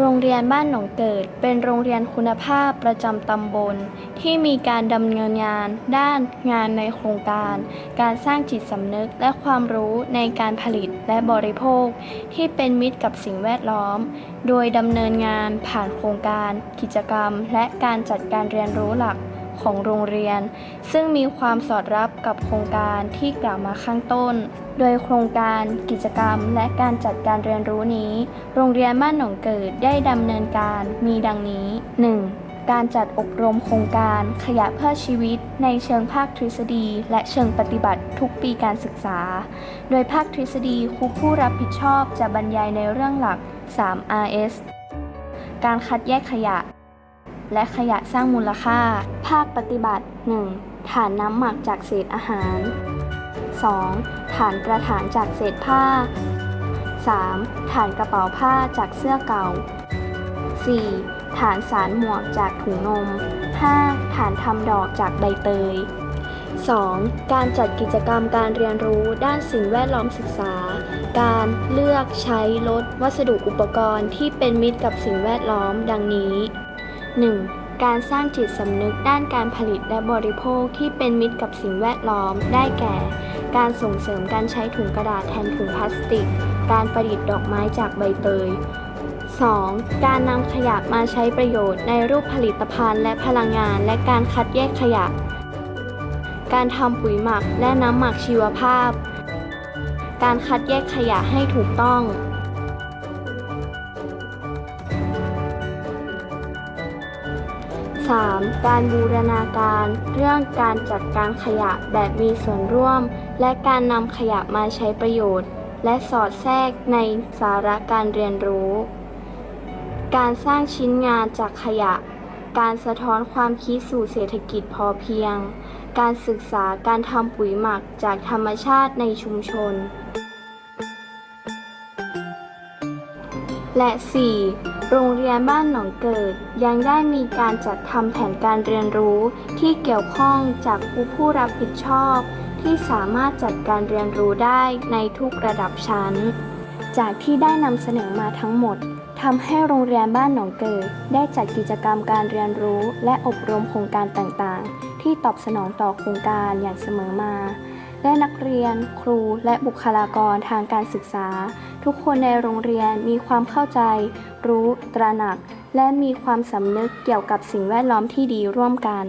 โรงเรียนบ้านหนองเกิด เป็นโรงเรียนคุณภาพประจำตำบล ที่มีการดำเนินงานด้านงานในโครงการ การสร้างจิตสำนึกและความรู้ในการผลิตและบริโภค ที่เป็นมิตรกับสิ่งแวดล้อม โดยดำเนินงานผ่านโครงการ กิจกรรม และการจัดการเรียนรู้หลัก ของโรงเรียน ซึ่งมีความสอดรับกับโครงการที่กล่าวมาข้างต้น โดยโครงการกิจกรรมและการจัดการเรียนรู้นี้ โรงเรียนบ้านหนองเกิดได้ดำเนินการมีดังนี้ 1. การจัดอบรมโครงการขยะเพื่อชีวิตในเชิงภาคทฤษฎี และเชิงปฏิบัติทุกปีการศึกษา โดยภาคทฤษฎีครูผู้รับผิดชอบจะบรรยายในเรื่องหลัก 3 RS การคัดแยกขยะ และขยะสร้างมูลค่า ภาคปฏิบัติ 1. ฐานน้ำหมักจากเศษอาหาร 2. ฐานกระถางจากเศษผ้า 3. ฐานกระเป๋าผ้าจากเสื้อเก่า 4. ฐานสารหมวกจากถุงนม 5. ฐานทำดอกจากใบเตย 2. การจัดกิจกรรมการเรียนรู้ด้านสิ่งแวดล้อมศึกษา การเลือกใช้ลดวัสดุอุปกรณ์ที่เป็นมิตรกับสิ่งแวดล้อมดังนี้ 1. การสร้างจิตสำนึกด้านการผลิตและบริโภคที่เป็นมิตรกับสิ่งแวดล้อม ได้แก่ การส่งเสริมการใช้ถุงกระดาษแทนถุงพลาสติก การประดิษฐ์ดอกไม้จากใบเตย 2. การนำขยะมาใช้ประโยชน์ในรูปผลิตภัณฑ์และพลังงาน และการคัดแยกขยะ การทำปุ๋ยหมักและน้ำหมักชีวภาพ การคัดแยกขยะให้ถูกต้อง 3. การบูรณาการ เรื่องการจัดการขยะแบบมีส่วนร่วม และการนำขยะมาใช้ประโยชน์ และสอดแทรกในสาระการเรียนรู้ การสร้างชิ้นงานจากขยะ การสะท้อนความคิดสู่เศรษฐกิจพอเพียง การศึกษาการทำปุ๋ยหมักจากธรรมชาติในชุมชน และ 4. โรงเรียนบ้านหนองเกิด ยังได้มีการจัดทำแผนการเรียนรู้ที่เกี่ยวข้องจากครูผู้รับผิดชอบ ที่สามารถจัดการเรียนรู้ได้ในทุกระดับชั้น จากที่ได้นำเสนอมาทั้งหมดทำให้โรงเรียนบ้านหนองเกิด ได้จัดกิจกรรมการเรียนรู้และอบรมโครงการต่างๆ ที่ตอบสนองต่อโครงการอย่างเสมอมา และนักเรียน ครู และบุคลากรทางการศึกษา ทุกคนในโรงเรียนมีความเข้าใจ รู้ ตระหนัก และมีความสำนึกเกี่ยวกับสิ่งแวดล้อมที่ดีร่วมกัน